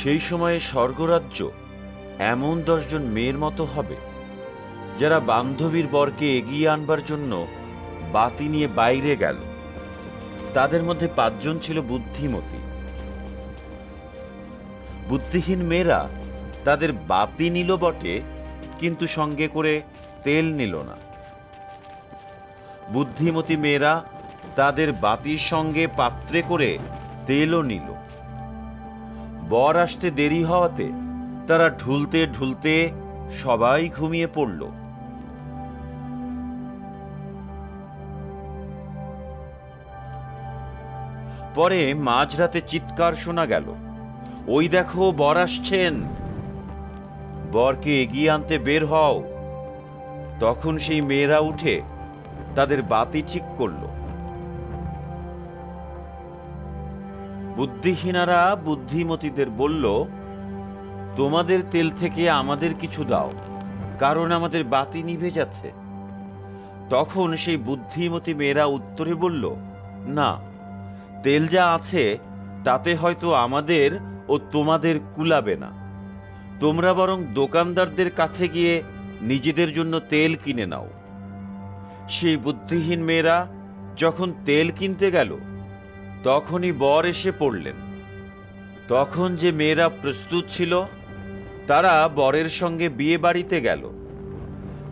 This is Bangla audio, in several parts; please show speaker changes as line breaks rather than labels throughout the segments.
সেই সময়ে স্বর্গরাজ্য এমন দশজন মেয়ের মতো হবে, যারা বান্ধবীর বরকে এগিয়ে আনবার জন্য বাতি নিয়ে বাইরে গেল। তাদের মধ্যে পাঁচজন ছিল বুদ্ধিমতী। বুদ্ধিহীন মেয়েরা তাদের বাতি নিল বটে, কিন্তু সঙ্গে করে তেল নিল না। বুদ্ধিমতী মেয়েরা তাদের বাতির সঙ্গে পাত্রে করে তেলও নিল। বর আসতে দেরি হওয়াতে তারা ঢুলতে ঢুলতে সবাই ঘুমিয়ে পড়ল। পরে মাঝরাতে চিৎকার শোনা গেল, ওই দেখো, বর আসছেন। বরকে এগিয়ে আনতে বের হও। তখন সেই মেয়েরা উঠে তাদের বাতি ঠিক করল। বুদ্ধিহীনারা বুদ্ধিমতীদের বলল, তোমাদের তেল থেকে আমাদের কিছু দাও, কারণ আমাদের বাতি নিভে যাচ্ছে। তখন সেই বুদ্ধিমতী মেয়েরা উত্তরে বলল, না, তেল যা আছে, তাতে হয়তো আমাদের ও তোমাদের কুলাবে না। তোমরা বরং দোকানদারদের কাছে গিয়ে নিজেদের জন্য তেল কিনে নাও। সেই বুদ্ধিহীন মেয়েরা যখন তেল কিনতে গেল তখনই বর এসে পড়লেন। তখন যে মেয়েরা প্রস্তুত ছিল, তারা বরের সঙ্গে বিয়ে বাড়িতে গেল।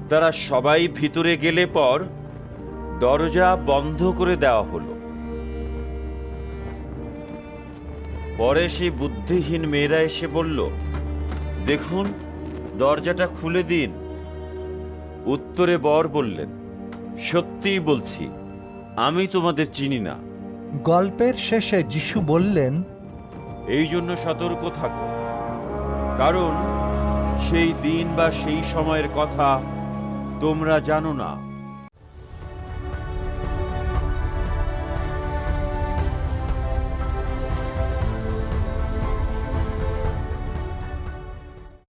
তারা সবাই ভিতরে গেলে পর দরজা বন্ধ করে দেওয়া হলো। পরে সেই বুদ্ধিহীন মেয়েরা এসে বলল, দেখুন, দরজাটা খুলে দিন। উত্তরে বর বললেন, সত্যিই বলছি, আমি তোমাদের চিনি না।
গল্পের শেষে যিশু বললেন,
এই জন্য সতর্ক থাকো, কারণ সেই দিন বা সেই সময়ের কথা তোমরা জানো না।